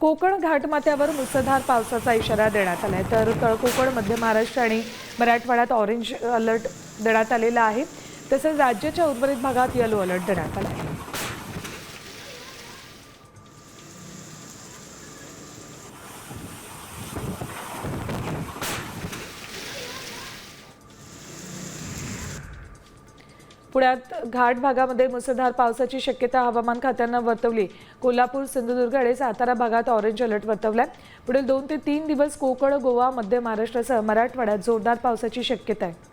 कोकण घाटमाथ्यावर मुसळधार पावसाचा इशारा देण्यात आला आहे तर तळकोकण मध्य महाराष्ट्र आणि मराठवाड्यात ऑरेंज अलर्ट देण्यात आलेला आहे. तसंच राज्याच्या उर्वरित भागात येलो अलर्ट देण्यात आला आहे पुण्यात घाट भागामध्ये मुसळधार पावसाची शक्यता हवामान खात्यानं वर्तवली. कोल्हापूर सिंधुदुर्ग आणि सातारा भागात ऑरेंज अलर्ट वर्तवलाय. पुढील दोन ते तीन दिवस कोकण गोवा मध्य महाराष्ट्रासह मराठवाड्यात जोरदार पावसाची शक्यता आहे.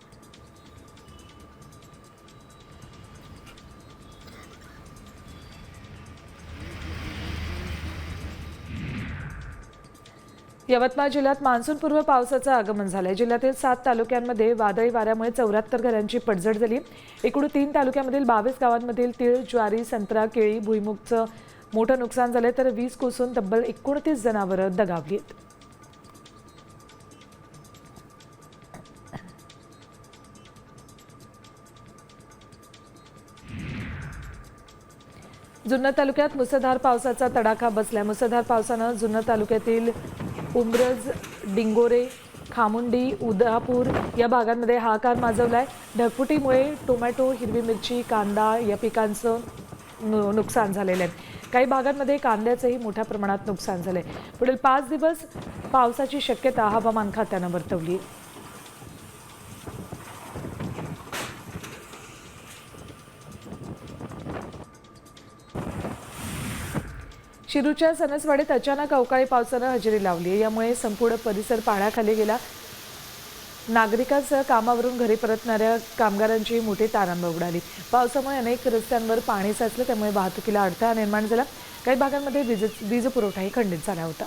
यवतमाळ जिल्ह्यात मान्सूनपूर्व पावसाचं आगमन झालंय. जिल्ह्यातील सात तालुक्यांमध्ये वादळी वाऱ्यामुळे चौऱ्याहत्तर घरांची पडझड झाली. एकूण तीन तालुक्यामधील बावीस गावांमधील तीळ ज्वारी संत्रा केळी भुईमुगचं मोठं नुकसान झालंय तर वीज कोसून तब्बल एकोणतीस जनावरं दगावली आहेत जुन्नर तालुक्यात मुसळधार पावसाचा तडाखा बसलाय. मुसळधार पावसानं जुन्नर तालुक्यातील उमरज डिंगोरे खामुंडी उदापूर या भागांमध्ये हाकार माजवला आहे ढगफुटीमुळे टोमॅटो हिरवी मिरची कांदा या पिकांचं नु- नुकसान झालेलं आहे. काही भागांमध्ये कांद्याचंही मोठ्या प्रमाणात नुकसान झालं आहे पुढील पाच दिवस पावसाची शक्यता हवामान खात्यानं वर्तवली शिरूरच्या सणसवाडीत अचानक अवकाळी पावसानं हजेरी लावली यामुळे संपूर्ण परिसर पाण्याखाली गेला. नागरिकांसह कामावरून घरी परतणाऱ्या कामगारांची मोठी तारांब उडाली. पावसामुळे अनेक रस्त्यांवर पाणी साचलं त्यामुळे वाहतुकीला अडथळा निर्माण झाला. काही भागांमध्ये वीज वीज पुरवठाही खंडित झाला होता.